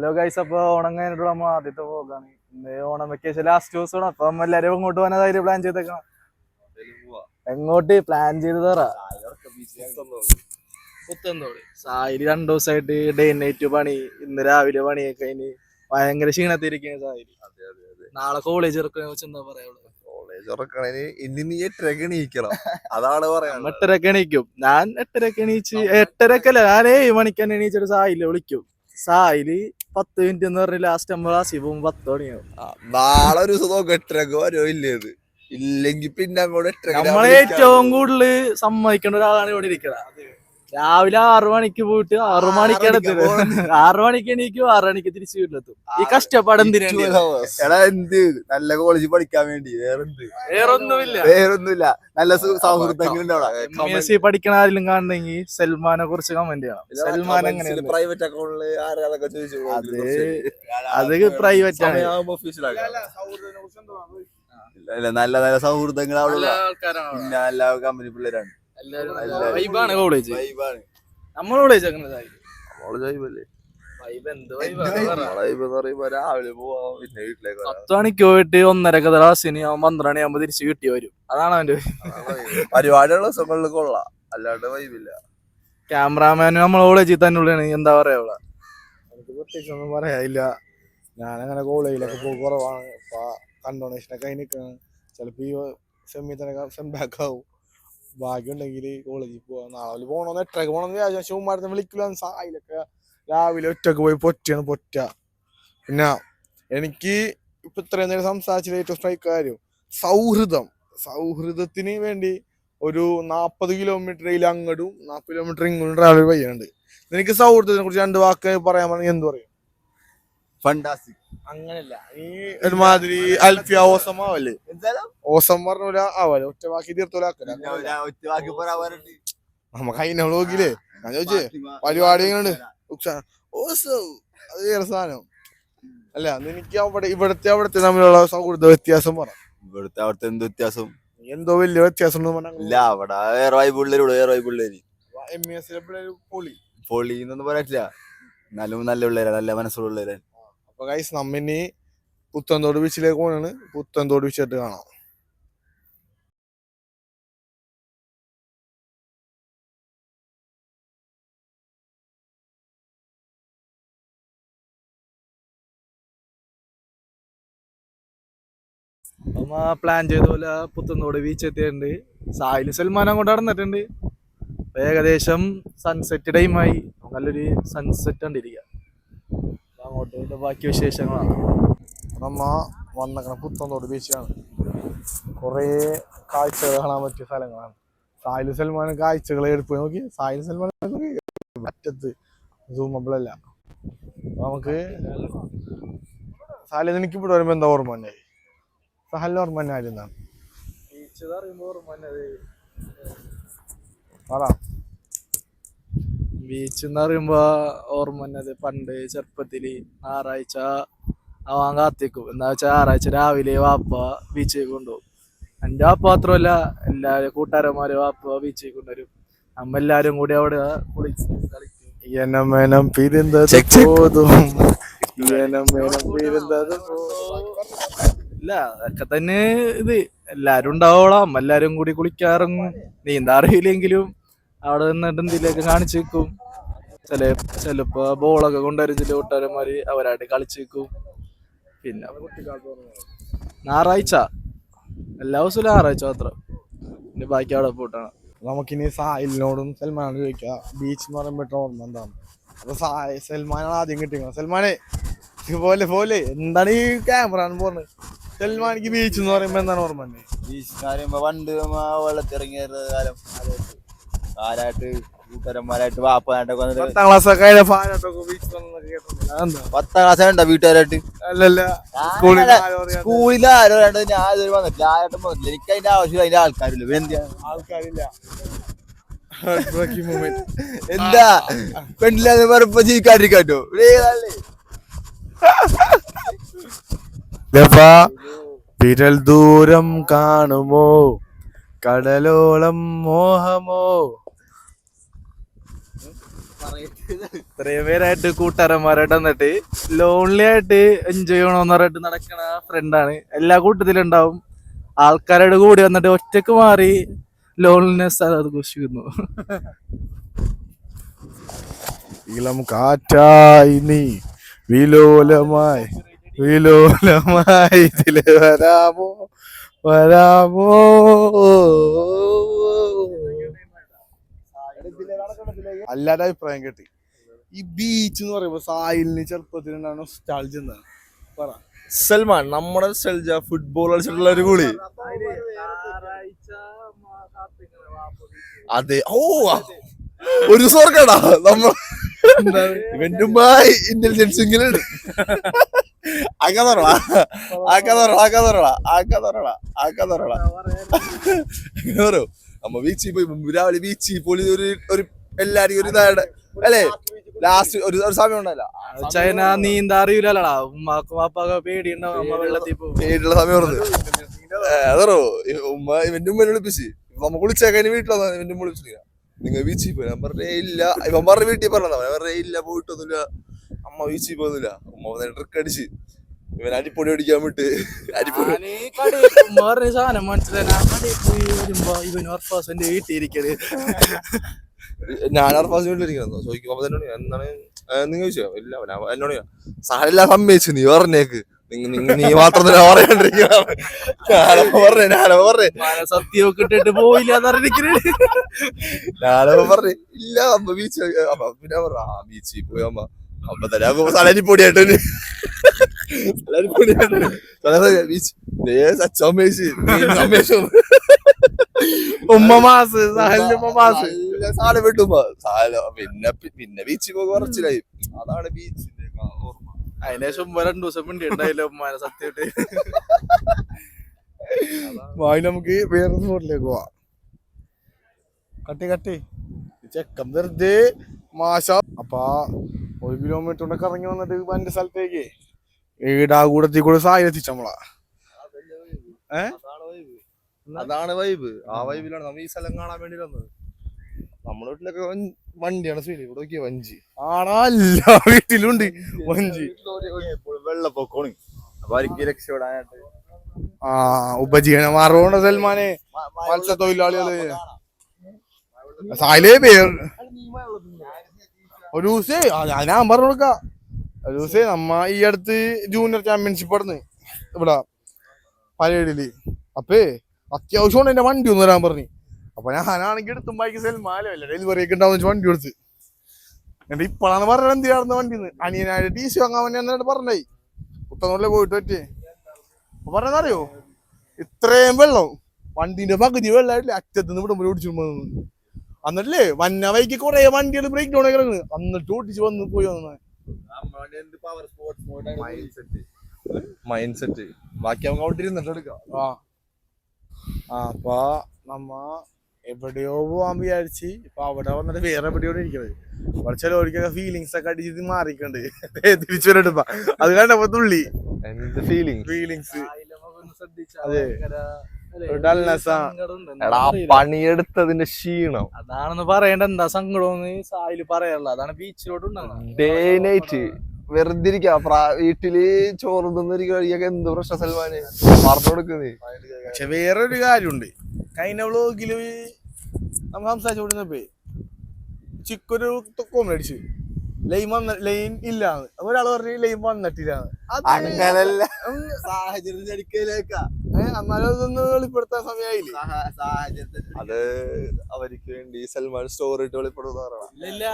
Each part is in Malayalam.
ഹലോ ഗൈസ് അപ്പൊ ഓണം കഴിഞ്ഞിട്ട് നമ്മൾ ആദ്യത്തെ പോകാണ് ഇന്ന് ഓണം വെക്കേഷൻ ലാസ്റ്റ് ദിവസമാണ്. അപ്പൊ നമ്മ എല്ലാരും ഇങ്ങോട്ട് കാര്യം പ്ലാൻ ചെയ്തേക്കണം? എങ്ങോട്ട് പ്ലാൻ ചെയ്ത് തറ സായിൽ രണ്ടു ദിവസമായിട്ട് ഡേ നൈറ്റ് പണി ഇന്ന് രാവിലെ പണിയൊക്കെ കഴിഞ്ഞ് ഭയങ്കര ക്ഷീണത്തിരിക്കുന്ന സായിൽ നാളെ കോളേജ് എന്താ ഇനി നീ എട്ടരക്ക് എണീക്കണം. അതാണ് പറയാൻ എട്ടരക്ക് എണീക്കും. ഞാൻ എട്ടരക്ക് എണീച്ച് എട്ടരക്കല്ല ഞാൻ ഏഴ് മണിക്ക് എണീച്ചിട്ട് സായിൽ വിളിക്കും. സായിൽ പത്ത് മിനിറ്റ് എന്ന് പറഞ്ഞ് ലാസ്റ്റ് നമ്മൾ ആ ശിവം പത്ത് മണിയാവും. നാളെ ഒരു ദിവസം നോക്കാം എട്ടരക്ക് വരുമോ ഇല്ലേത് ഇല്ലെങ്കിൽ പിന്നെ അങ്ങോട്ട് എട്ടരക്ക് നമ്മളെ ഏറ്റവും കൂടുതൽ സമ്മതിക്കേണ്ട ഒരാളാണ് ഇവിടെ ഇരിക്കുന്നത് രാവിലെ ആറു മണിക്ക് പോയിട്ട് ആറു മണിക്കാണ് എത്തുന്നത്. ആറു മണിക്ക് എണീക്കും ആറു മണിക്ക് തിരിച്ചു വീട്ടിലെത്തും. ഈ കഷ്ടപ്പാട് എന്തിനാണ് എടാ എന്ത്? നല്ല കോളേജിൽ പഠിക്കാൻ വേണ്ടി. വേറെന്ത്? വേറൊന്നുമില്ല. വേറൊന്നുമില്ല. നല്ല സു- സൗഹൃദങ്ങൾ എം എസ് സി പഠിക്കണ ആരെങ്കിലും കാണണമെങ്കിൽ സൽമാനെ കുറിച്ച് കമന്റ് ചെയ്യണം. സൽമാൻ എങ്ങനെയാണ് പ്രൈവറ്റ് അക്കൗണ്ടിൽ ആരാ അതൊക്കെ ചോദിച്ചു അത് അത് പ്രൈവറ്റ് ആണ്. നല്ല നല്ല സൗഹൃദങ്ങൾ അവിടെ നല്ല കമ്പനി പിള്ളേരാണ്. വൈബാണ് കോളേജ് വൈബാണ് നമ്മൾ കോളേജ് അങ്ങനെ കോളേജ് വൈബല്ലേ വൈബ് എന്ത് വൈബ് എന്ന് പറയുമ്പോ രാവിലെ പോവാം പിന്നെ വീട്ടിലേക്ക് വരാം. പത്ത് മണിക്ക് പോയിട്ട് ഒന്നര ക്ലാസ്സിന് അവൻ പന്ത്രണ്ട് തിരിച്ചു തിരിച്ച് കിട്ടി വരും. അതാണ് അവന്റെ പരിപാടിയുള്ള ദിവസങ്ങളിൽ കൊള്ളാം. അല്ലാണ്ട് വൈബില്ല ക്യാമറാമാൻ നമ്മളെ കോളേജിൽ തന്നെ ഉള്ളതാണ്. എന്താ പറയാ ഇവിടെ എനിക്ക് പ്രത്യേകിച്ച് ഒന്നും പറയാനില്ല. ഞാനങ്ങനെ കോളേജിലൊക്കെ പോയി കുറവാണ്. കണ്ടോണേഷനൊക്കെ അതിന് നിൽക്കണം ചിലപ്പോ ഈ സെമ്മി തന്നെ സെം ബാക്ക് ആവും. ഭാഗ്യമുണ്ടെങ്കിൽ കോളേജിൽ പോവാം. നാളെ പോകണമെന്ന് എട്ടരക്ക് പോകണമെന്ന് വിചാരിച്ചു. പക്ഷെ ഉമ്മാരത്തെ വിളിക്കില്ല. സായിലൊക്കെ രാവിലെ ഒറ്റയ്ക്ക് പോയി പൊറ്റാണ് പൊറ്റ. പിന്നെ എനിക്ക് ഇപ്പൊ ഇത്രയും നേരം സംസാരിച്ചത് ഏറ്റവും സ്ട്രൈക്ക് കാര്യം. സൗഹൃദം. സൗഹൃദത്തിന് വേണ്ടി ഒരു നാൽപ്പത് കിലോമീറ്ററിൽ അങ്ങോട്ടും നാൽപ്പത് കിലോമീറ്റർ ഇങ്ങോട്ടും ട്രാവൽ ചെയ്യുന്നുണ്ട് എനിക്ക് സൗഹൃദത്തിനെ കുറിച്ച് രണ്ട് വാക്ക് പറയാൻ പറഞ്ഞാൽ എന്ത് പറയും? ഫണ്ടാസ്റ്റിക് അങ്ങനല്ല. ഈ ഒരുമാതിരി അൽഫിയ ഓസമാവല്ലേ? ഓസം പറഞ്ഞ പോലെ ആവല്ലേ ഒറ്റ വാക്കി തീർത്തോലാക്കല ഒറ്റവാക്കി പറയാറുണ്ട് നമുക്ക് അതിനോട് നോക്കിയില്ലേ ഞാൻ ചോദിച്ചേ പരിപാടി എങ്ങനെയുണ്ട്? ഓസം. അത് വേറെ സാധനം. അല്ല നിനക്ക് അവിടെ ഇവിടത്തെ അവിടത്തെ തമ്മിലുള്ള സൗഹൃദ വ്യത്യാസം പറ. ഇവിടുത്തെ അവിടുത്തെ എന്ത് വ്യത്യാസം? എന്തോ വലിയ വ്യത്യാസം ഇല്ല അവിടെ വേറെ വായി പിള്ളേരോട് വേറെ വായി പിള്ളേര് എം ഇ പൊളി. പൊളി എന്നൊന്നും പറയാറ്റില്ല എന്നാലും നല്ല പിള്ളേരാ നല്ല മനസ്സുള്ള പിള്ളേരാ. അപ്പൊ ഗൈസ് നമ്മിനി പുത്തൻതോട് ബീച്ചിലേക്ക് പോകണാണ് പുത്തൻതോട് ബീച്ചായിട്ട് കാണാം. നമ്മ പ്ലാൻ ചെയ്ത പോലെ പുത്തൻതോട് ബീച്ച് എത്തിയിട്ടുണ്ട്. സായിൽ സൽമാൻ അങ്ങോട്ട് നടന്നിട്ടുണ്ട്. ഏകദേശം സൺസെറ്റ് ടൈമായി നല്ലൊരു സൺസെറ്റ് കണ്ടിരിക്കുക അങ്ങോട്ട് ഇതിന്റെ ബാക്കി വിശേഷങ്ങളാണ്. നമ്മ വന്നക്കണ പുത്തോട് ബീച്ചാണ് കുറേ കാഴ്ചകൾ കാണാൻ പറ്റിയ സ്ഥലങ്ങളാണ്. സായിൽ സൽമാൻ കാഴ്ചകൾ എടുപ്പ് നോക്കി. സായിൽ സൽമാൻ അറ്റത്ത് സൂമബിളല്ല നമുക്ക് സാലിന് എനിക്ക് ഇവിടെ വരുമ്പോ എന്താ ഓർമ്മ തന്നെ സഹലിന് ഓർമ്മ തന്നെ ആയിരുന്നാണ് പറ. ബീച്ച് എന്ന് പറയുമ്പോ ഓർമ്മ വന്നത് പണ്ട് ചെറുപ്പത്തിൽ ഞായറാഴ്ച ആവാൻ കാത്തിക്കും എന്താ വെച്ചാൽ ഞായറാഴ്ച രാവിലെ വാപ്പ ബീച്ചിൽ കൊണ്ടുപോകും. എന്റെ വാപ്പ മാത്രമല്ല എല്ലാവരും കൂട്ടുകാരന്മാര് വാപ്പ ബീച്ചിൽ കൊണ്ടുവരും. നമ്മ എല്ലാരും കൂടി അവിടെ കുളിച്ച് കളിക്കും. പിരിന്തത്. പോതും. പിരിന്തത്. ഇല്ല അതൊക്കെ തന്നെ ഇത്. എല്ലാരും ഉണ്ടാവോളാം. എല്ലാരും കൂടി കുളിക്കാറും. നീന്താ അറിയില്ലെങ്കിലും അവിടെ നിന്നിട്ട് എന്തെങ്കിലുമൊക്കെ കാണിച്ചു വെക്കും. ചില ചിലപ്പോ ബോളൊക്കെ കൊണ്ടുവരും ചില കൂട്ടുകാരന്മാര് അവരായിട്ട് കളിച്ചു വെക്കും. പിന്നെ ഞായറാഴ്ച. എല്ലാ ദിവസവും ഞായറാഴ്ച മാത്രം. പിന്നെ ബാക്കി അവിടെ പോയിട്ടാണ്. നമുക്കിനി സാഹിലിനോടും സൽമാനോടും ചോദിക്കാം. ബീച്ച് എന്ന് പറയുമ്പോൾ ഓർമ്മ എന്താണ്? അപ്പൊ സായ സൽമാനാണ് ആദ്യം കിട്ടിയത് സൽമാനെ പോലെ പോലെ എന്താണ് ഈ ക്യാമറ പോകുന്നത് സൽമാനിക്ക് ബീച്ച് എന്ന് പറയുമ്പോ എന്താണ് ഓർമ്മ ബീച്ച് പറയുമ്പോ പണ്ട് വെള്ളത്തിറങ്ങിയ കാലം. കാലായിട്ട് കൂട്ടുകാരന്മാരായിട്ട് വാപ്പനായിട്ടൊക്കെ വന്നിട്ട് പത്താം ക്ലാസ് ഒക്കെ ആയിട്ട് ഫാനായിട്ടൊക്കെ ബീച്ച് കേട്ടിട്ടുണ്ട്. അതെന്താ? പത്താം ക്ലാസ് ഉണ്ടോ വീട്ടുകാരായിട്ട്? അല്ലല്ല സ്കൂളിൽ ആരോ സ്കൂളിൽ ആരും രണ്ടോ ഞാൻ ഇതുവരെ വന്നിട്ടില്ല. ആരായിട്ടും വന്നിട്ടില്ല. എനിക്ക് അതിന്റെ ആവശ്യമില്ല അതിന്റെ ആൾക്കാരില്ല. എന്തിനാ? ആൾക്കാരില്ല. എന്താ? പെണ്ണില്ലാതെ പറഞ്ഞപ്പോ ജീവിക്കാണ്ടിരിക്കാട്ടോ. വിരൽ ദൂരം കാണുമോ? കടലോളം മോഹമോ? ഇത്രയും പേരായിട്ട് കൂട്ടുകാരന്മാരായിട്ട് വന്നിട്ട് ലോൺലി ആയിട്ട് എൻജോയ് ചെയ്യണമെന്ന് പറഞ്ഞിട്ട് നടക്കണ ഫ്രണ്ടാണ് എല്ലാ കൂട്ടത്തിലും ഉണ്ടാവും ആൾക്കാരോട് കൂടി വന്നിട്ട് ഒറ്റയ്ക്ക് മാറി ലോൺലിനെസ് അത് ആഘോഷിക്കുന്നു ഇളം കാറ്റായി നീ വിലോലമായി വിലോലമായി ഇതിൽ വരാമോ? വരാമോ? അല്ലാതെ അഭിപ്രായം കേട്ടി. ഈ ബീച്ച് എന്ന് പറയുമ്പോ സായിലിന് ചെറുപ്പത്തിൽ സ്റ്റാൾജ് എന്താണ് പറ. സൽമാൻ നമ്മുടെ സ്റ്റൽജ ഫുട്ബോൾ കളിച്ചിട്ടുള്ള ഒരു കുളി അതെ. ഓ ഒരു സ്വർഗടാ നമ്മൾ ഇവന്റുമായി ഇന്റലിജൻസ് ഇങ്ങനെ ആക്കാതറ ആക്കാതറ ആക്കാതറ ആക്കാതറ ആക്കാതറ അങ്ങനെ പറയൂ? നമ്മ ബീച്ചിൽ പോയി മുമ്പ് രാവിലെ ബീച്ചിൽ പോയി ഒരു ഒരു എല്ലാരും ഒരു ഇതായിട്ട് അല്ലേ? ലാസ്റ്റ് ഒരു ഒരു സമയം ഉണ്ടല്ലോ ചൈന നീന്താ അറിയില്ലല്ലടാ ഉമ്മാക്കും വാപ്പാക്കും പേടിയുണ്ടാവും. അമ്മ വെള്ളത്തിൽ പോകും. പേടിയുള്ള സമയം അതറോ. ഉമ്മ ഇവന്റെ ഉമ്മ വിളിപ്പിച്ച്. നമ്മ കുളിച്ചേക്കാൻ വീട്ടിലാണ് ഇവന്റെ ഉമ്മ വിളിച്ചില്ല നിങ്ങൾ വീച്ചി പോയി. ഞാൻ പറഞ്ഞേ ഇല്ല. ഇവൻ പറഞ്ഞ വീട്ടിൽ പറഞ്ഞതാ. ഞാൻ പറഞ്ഞേ ഇല്ല പോയിട്ടൊന്നുമില്ല. അമ്മ വീച്ചി പോകുന്നില്ല. ഉമ്മ വന്നിട്ട് ട്രിക്ക് അടിച്ച്. ഇവൻ അരിപ്പൊടി അടിക്കാൻ വിട്ട്. അരിപ്പൊടി സാധനം മനസ്സിലായി. ഇവൻ വീട്ടിൽ ഇരിക്കൽ. ഞാൻ അർഫാസ് വീട്ടിലിരിക്കുന്നു ചോദിക്കും അപ്പൊ എന്നോട് ഞാൻ എന്താണ് നിങ്ങൾ ചോദിച്ചോ? ഇല്ല എന്നോട് സാരെല്ലാം സമ്മതിച്ചു നീ പറഞ്ഞേക്ക്. നീ മാത്രം തന്നെ പറയാണ്ടിരിക്കണം ഞാനപ്പോ പറഞ്ഞേ ഞാനപ്പോ പറഞ്ഞേ. സത്യമൊക്കെ ഇട്ടിട്ട് പോയില്ല ഞാനപ്പോ പറഞ്ഞു ഇല്ല അമ്മ ബീച്ച്. പിന്നെ പറഞ്ഞു ആ ബീച്ചിൽ പോയി അമ്മ. അപ്പൊ തന്നെ സലരിപ്പൊടിയായിട്ട് സലരിപ്പൊടിയായിട്ട് ബീച്ച്. സച്ചമ്മേശ് അമ്മേശു ഉമ്മ മാസ് സാഹലിന്റെ ഉമ്മ മാസ് സാല വിട്ടുമ്പോ സാല പിന്നെ പിന്നെ ബീച്ചിൽ പോയി കുറച്ചിലായി. അതാണ് ബീച്ചിന്റെ ഓർമ്മ. അതിനുശേഷം ഉമ്മ രണ്ടു ദിവസം മിണ്ടി ഉണ്ടായില്ല ഉമ്മാനെ സത്യമായിട്ട്. വായി നമുക്ക് വേറെ സ്പോട്ടിലേക്ക് പോവാം. കട്ടി കട്ടി ചെക്കം വെറുതെ മാശ അപ്പൊ ഒരു കിലോമീറ്റർ കൊണ്ടൊക്കെ ഇറങ്ങി വന്നിട്ട് എന്റെ സ്ഥലത്തേക്ക്. ഈടാകൂടത്തിൽ കൂടെ സായി എത്തിച്ച നമ്മളാ. ഏ? അതാണ് വൈബ്. ആ വൈബിലാണ് നമ്മ ഈ സ്ഥലം കാണാൻ വേണ്ടി വന്നത്. നമ്മുടെ വീട്ടിലൊക്കെ വണ്ടിയാണ് സ്പീഡ് ഇവിടെ നോക്കിയ വഞ്ചി. ആടാ എല്ലാ വീട്ടിലുണ്ട് വഞ്ചി. വെള്ളപ്പൊക്കോണ് അപ്പൊ ആർക്ക് രക്ഷപ്പെടാനായിട്ട്? ആ ഉപജീവന മാർഗമുണ്ട് സൽമാനെ. മത്സ്യത്തൊഴിലാളികൾ സായിലേ പേർ. ഒരു ദിവസേ ആ, ഞാൻ പറഞ്ഞു കൊടുക്കാം. ഒരു ദിവസേ നമ്മ ഈ അടുത്ത് ജൂനിയർ ചാമ്പ്യൻഷിപ്പ് നടന്ന് ഇവിടെ പരേഡിൽ. അപ്പേ അത്യാവശ്യമാണ് എന്റെ വണ്ടി ഒന്ന് വരാൻ പറഞ്ഞു. അപ്പൊ ഞാനാണെങ്കിൽ എടുത്തും ബൈക്ക് സൽമാലോ അല്ല. ഡെലിവറി ഒക്കെ ഉണ്ടാവുന്ന വണ്ടി കൊടുത്ത് എന്നിട്ട് ഇപ്പോഴാണ് പറഞ്ഞത് എന്തിനായിരുന്നു വണ്ടിന്ന്. അനിയനായിട്ട് ടി സി വാങ്ങാൻ വേണ്ടി എന്നിട്ട് പറഞ്ഞേ കുത്തനൂരിലെ പോയിട്ട് പറ്റിയേ അപ്പൊ പറഞ്ഞറിയോ ഇത്രയും വെള്ളം വണ്ടിന്റെ പകുതി വെള്ളമായിട്ടില്ല അറ്റത്തുനിന്ന് നിന്ന് വിടുമ്പോൾ ഓടിച്ചു വന്നു എന്നിട്ടില്ലേ വന്ന വൈക്ക് കുറെ വണ്ടികൾ ബ്രേക്ക് ഡൗൺ കിടക്കുന്നു എന്നിട്ട് ഓടിച്ച് വന്ന് പോയി വന്നു മൈൻഡ് സെറ്റ് ബാക്കി അവൻ കൗണ്ടിരുന്നിട്ട് എടുക്കാം. ആ അപ്പൊ നമ്മ എവിടെയോ പോവാൻ വിചാരിച്ച്. ഇപ്പൊ അവിടെ വന്നിട്ട് വേറെ എവിടെയോ ഇരിക്കുന്നത് അവിടെ ഓടിക്കൊക്കെ ഫീലിങ്സ് ഒക്കെ അടിച്ചിട്ട് മാറിക്കണ്ട് തിരിച്ചു വരട്ടെപ്പാ അത് കണ്ടപ്പോ തുള്ളി? ഫീലിങ്സ് അതെ. ഒരു പണിയെടുത്തതിന്റെ ക്ഷീണം. അതാണെന്ന് പറയണ്ട. എന്താ സങ്കടം സായിൽ പറയാനുള്ള അതാണ് ബീച്ചിലോട്ട് ഡേ നൈറ്റ് വെറുതെ ഇരിക്കാ. പ്രാ- വീട്ടിൽ ചോറ് തിന്നിരിക്കുക കഴിയൊക്കെ എന്ത് പ്രശ്നം സൽമാന്? പറഞ്ഞു കൊടുക്കുന്നേ. പക്ഷെ വേറൊരു കാര്യമുണ്ട്. കഴിഞ്ഞ വ്ലോഗിൽ നമ്മൾ സംസാരിച്ചുകൊണ്ടിരുന്നപ്പോ ചിക്കൊരു കോമഡി അടിച്ചു. ലൈൻ വന്ന ലൈൻ ഇല്ലാന്ന്. ഒരാൾ പറഞ്ഞു ലൈൻ വന്നിട്ടില്ല അങ്ങനല്ല. ഉം, സാഹചര്യത്തിലേക്കാ ഏ, എന്നാലും അതൊന്ന് വെളിപ്പെടുത്താൻ സമയമായില്ലേ അത് അവർക്ക് വേണ്ടി സൽമാൻ സ്റ്റോറി ഇട്ട് വെളിപ്പെടുന്ന ഇല്ല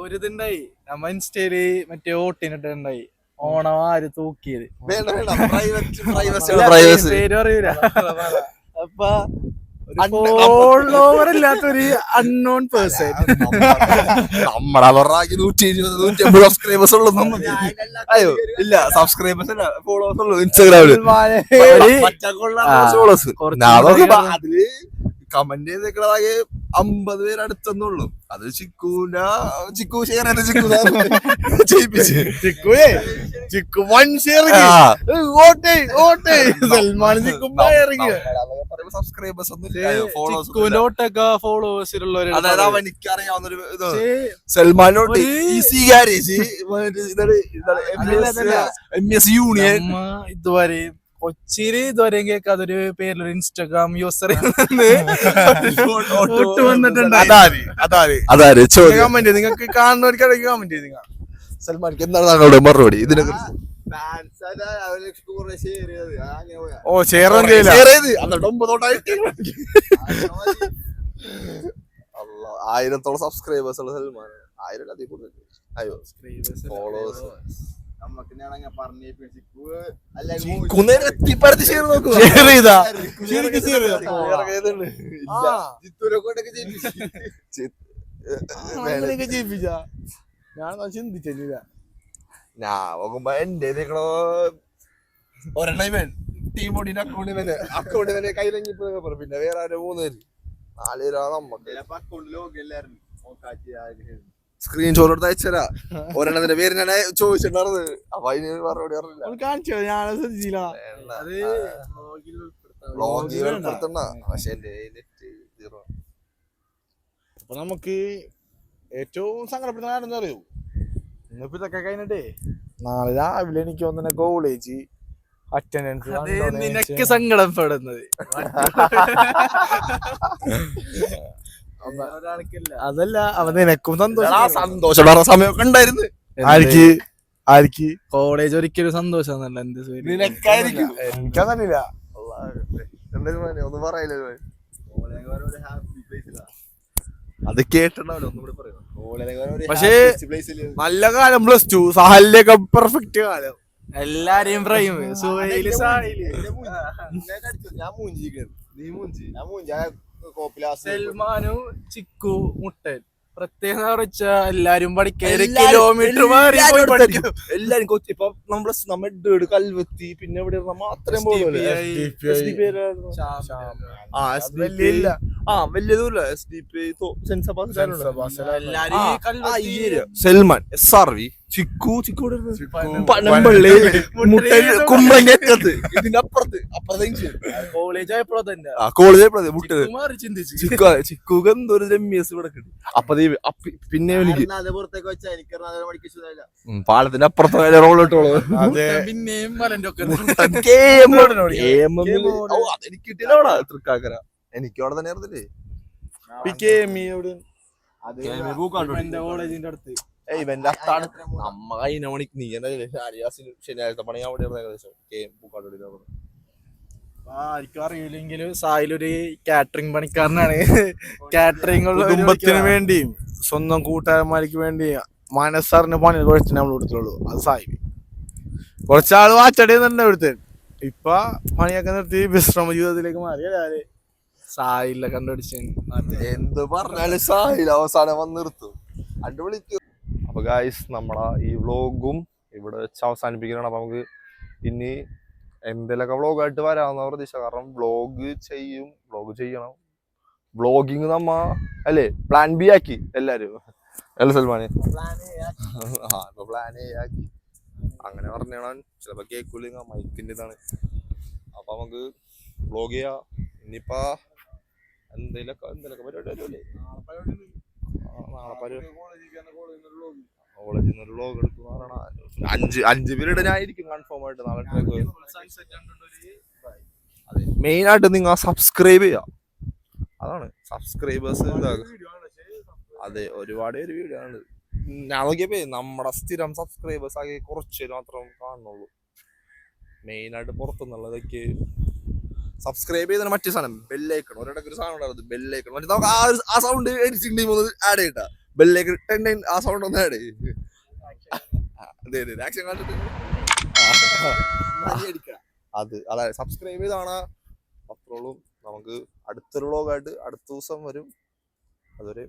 ഒരു ഇതുണ്ടായി നമ്മ ഇൻസ്റ്റയിൽ മറ്റേ ഓട്ടിനിട്ടുണ്ടായി ഓണം ആര് തൂക്കിയത്? വേണ്ട വേണ്ട. പ്രൈവറ്റ് പ്രൈവസി പ്രൈവസി പേര് അറിയൂല അപ്പൊ ഇല്ലാത്തൊരു അൺനോൺ പേഴ്സൺ നമ്മുടെ അവറാക്കി നൂറ്റി ഇരുപത് നൂറ്റി അമ്പത് സബ്സ്ക്രൈബേഴ്സ് ഉള്ളു അയ്യോ ഇല്ല സബ്സ്ക്രൈബേഴ്സ് അല്ല ഫോളോവേഴ്സ് ഉള്ളു ഇൻസ്റ്റാഗ്രാമിൽ ഫോളോവേഴ്സ് അതിൽ കമന്റ് ചെയ്തേക്കണതാകെ അമ്പത് പേര് അടുത്തെന്നുള്ളൂ. അത് ചിക്കൂല ചിക്കു ഷെയർ ചെയ്ത ചിക്കു. ചെയ്യിപ്പിച്ച് ചിക്കുവേ ചിക്കു വൺ ഷെയർ. ഓട്ടെ ഓട്ടെ സൽമാൻ ചിക്കു സബ്സ്ക്രൈബേഴ്സ് ഒന്നും അതായത് അവൻ എനിക്കറിയാവുന്ന ഒരു സൽമാനോട്ട് ഈസി എം എസ് യൂണിയൻ നമ്മ ഇതുവരെ കൊച്ചിയിൽ ഒരു പേരിലൊരു ഇൻസ്റ്റാഗ്രാം യൂസർ ഒട്ട് വന്നിട്ടുണ്ട് അതാര്? അതാര്? കമന്റ് നിങ്ങൾക്ക് കാണുന്നവർക്ക് കമന്റ് ചെയ്ത് സൽമാൻക്ക് എന്താണ് താങ്കളുടെ മറുപടി? ഇതിനെ കുറിച്ച് ഓ ഷെയർ ആയിരത്തോളം സബ്സ്ക്രൈബേഴ്സ് ഉള്ള സൽമാൻ ആയിരം അധികം കൂടുതൽ അയ്യോ ഫോളോവേഴ്സ് ഞാൻ ചിന്തിച്ചില്ല ഞാൻ നോക്കുമ്പോ എന്റെ ഇതിക്കണോ? ഒരെണ്ണം ടീം ഓടിന്റെ അക്കൗണ്ട് ഇവന്. അക്കൗണ്ട് ഇവനെ കയ്യിലെങ്കിപ്പോ പറഞ്ഞു പിന്നെ വേറെ ആരോ മൂന്ന് പേര്. നാല് പേരാണ് നമ്മക്ക്. സ്ക്രീൻഷോട്ട് എടുത്ത് അയച്ചരാ ഒരെണ്ണത്തിന്റെ പേര് ഞാൻ ചോദിച്ചിട്ടുണ്ടായിരുന്നു. അപ്പൊ അതിന് മറുപടി അപ്പൊ നമുക്ക് ഏറ്റവും സങ്കടപ്പെടുന്ന അറിയോ? ഇന്നിപ്പോ ഇതൊക്കെ കഴിഞ്ഞിട്ടേ നാളെ രാവിലെ എനിക്ക് വന്നെ കോളേജ് അറ്റൻഡൻസ് നിനക്ക് സങ്കടപ്പെടുന്നത്. അതല്ല അവൻ നിനക്കും സന്തോഷം. സന്തോഷം. സമയമൊക്കെ ഉണ്ടായിരുന്നു. ആർക്ക് ആർക്ക് കോളേജ് ഒരിക്കലും സന്തോഷം എന്ത്. നിനക്കായിരിക്കും. മോനെ, ഒന്നും പറയില്ല. അത് കേട്ടിട്ടുണ്ടാവല്ലോ ഒന്നും കൂടി പറയണം പക്ഷേ നല്ല കാലം പ്ലസ് ടു സഹലിലേക്ക് പെർഫെക്റ്റ് കാലം. എല്ലാരെയും പറയും സുഹൈൽ സാഹിൽ. ഞാൻ മൂഞ്ചി നീ മൂഞ്ചി. ഞാൻ മൂഞ്ചി. സൽമാനു ചിക്കു മുട്ടൻ. പ്രത്യേകത വെച്ച എല്ലാരും പഠിക്കാൻ കിലോമീറ്റർ മാറി പോയി എല്ലാരും പഠിക്കും. എല്ലാരും കൊച്ചി ഇപ്പൊ നമ്മളെ നമ്മുടെ ഇടേട് കൽവെത്തി പിന്നെ ഇവിടെ മാത്രം പോകുന്നില്ല ആ വലിയ ദൂരല്ല S D P sense Salman. S R V Chikku Chikku ഇവിടെ ഇരുന്ന്. ചിക്കു, പനമ്പള്ളി മുട്ടയിൽ മുട്ടയിൽ കുമ്പളങ്ങി അറ്റത്ത് ഇതിന്റെ അപ്പുറത്ത് അപ്പുറത്തേക്ക് കോളേജ് ആയപ്പോഴോ തന്നെ. ആ കോളേജ് ചിക്കു ചിക്കു ചിക്കുക്ക് എന്തോ ഒരു രമ്യസ് ഇവിടെ കിട്ടി. അപ്പൊ ദേ അപ്പ- പിന്നെ എനിക്ക് പാലത്തിന്റെ അപ്പുറത്തെ റോൾ ഇട്ടോളൂ. അതെ. പിന്നെയും കിട്ടിയില്ല തൃക്കാക്കര. എനിക്ക് അവിടെ തന്നെ ആയിരുന്നില്ലേ? കോളേജിന്റെ അടുത്ത്. ഇവന്റെ അത്താണ് നമ്മ കഴിഞ്ഞ മണിക്ക് നീ എന്നെ ആര്യാസിന് ശനിയാഴ്ച പണി അവിടെ ഏകദേശം. പൂക്കാട്ടോടി ആർക്കും അറിയില്ലെങ്കിലും സായിലൊരു കാറ്ററിംഗ് പണിക്കാരനാണ്. കാറ്ററിംഗ് കുടുംബത്തിന്. വേണ്ടിയും സ്വന്തം കൂട്ടുകാരന്മാർക്ക് വേണ്ടി മനസ്സറിന് പണി കുറച്ച് നമ്മൾ കൊടുത്തുള്ളൂ അത് സായി കുറച്ചാൾ വാച്ചടി തന്നെ എടുത്തേ ഇപ്പൊ പണിയൊക്കെ നിർത്തി വിശ്രമ ജീവിതത്തിലേക്ക് മാറി അല്ലേ സായില്ല കണ്ടുപിടിച്ചു. എന്ത് പറഞ്ഞാലും സാഹിൽ അവസാനം വന്നിർത്തു നിർത്തും. അടിപൊളിക്കും അപ്പൊ ഗായ്സ് നമ്മളെ ഈ വ്ളോഗും ഇവിടെ വെച്ച് അവസാനിപ്പിക്കുന്നതാണ് അപ്പൊ നമുക്ക് ഇനി എന്തെങ്കിലുമൊക്കെ വ്ളോഗായിട്ട് വരാമെന്ന പ്രതീക്ഷ. കാരണം വ്ളോഗ് ചെയ്യും വ്ളോഗ് ചെയ്യണം. വ്ളോഗിങ് നമ്മ അല്ലേ? പ്ലാൻ ബി ആക്കി എല്ലാരും. അല്ല സൽമാനെ. ആ ഇപ്പൊ പ്ലാൻ എ ആക്കി. അങ്ങനെ പറഞ്ഞാണ് ചിലപ്പോ കേൾക്കൂല മൈക്കിന്റെ ഇതാണ്. അപ്പൊ നമുക്ക് വ്ളോഗ് ചെയ്യാം. ഇനിയിപ്പ എന്തേലൊക്കെ എന്തേലൊക്കെ പരിപാടി നാളെ കോളേജിൽ നിന്ന് ഒരു വ്ളോഗ് എടുക്കുന്ന അഞ്ച് അഞ്ച് പീരീഡ് ഞാൻ കൺഫേം ആയിട്ട് നാളെ മെയിൻ ആയിട്ട് നിങ്ങൾ സബ്സ്ക്രൈബ് ചെയ്യാം. അതാണ്. സബ്സ്ക്രൈബേഴ്സ് അതെ ഒരുപാട് പേര് വീഡിയോ ആണ്. ഞാൻ നോക്കിയപ്പോ നമ്മുടെ സ്ഥിരം സബ്സ്ക്രൈബേഴ്സ് ആകെ കുറച്ച് മാത്രം കാണുന്നുള്ളൂ. മെയിൻ ആയിട്ട് പുറത്തുനിന്നുള്ളതൊക്കെ സബ്സ്ക്രൈബ് ചെയ്ത മറ്റേ സാധനം ബെല്ലൈക്കൺ ഒരിടക്ക് ഒരു സാധനം ഉണ്ടായിരുന്നു ബെല്ലൈക്കൺ മറ്റേ നമുക്ക് ആ ഒരു- ആ സൗണ്ട് എഡിറ്റിംഗ് ടീം ഒന്ന് ആഡ് ചെയ്യട്ടാ. ബെല്ലൈക്കൺ ടെൻ ടെൻ ആ സൗണ്ട് ഒന്ന് ആഡ് ചെയ്യും. അതെ അതെ ആക്ഷൻ കണ്ടിട്ട് അത് അതായത് സബ്സ്ക്രൈബ് ചെയ്താണ്. അത്രയുള്ളൂ നമുക്ക് അടുത്തൊരു വ്ളോഗായിട്ട് അടുത്ത ദിവസം വരും. അതുവരെ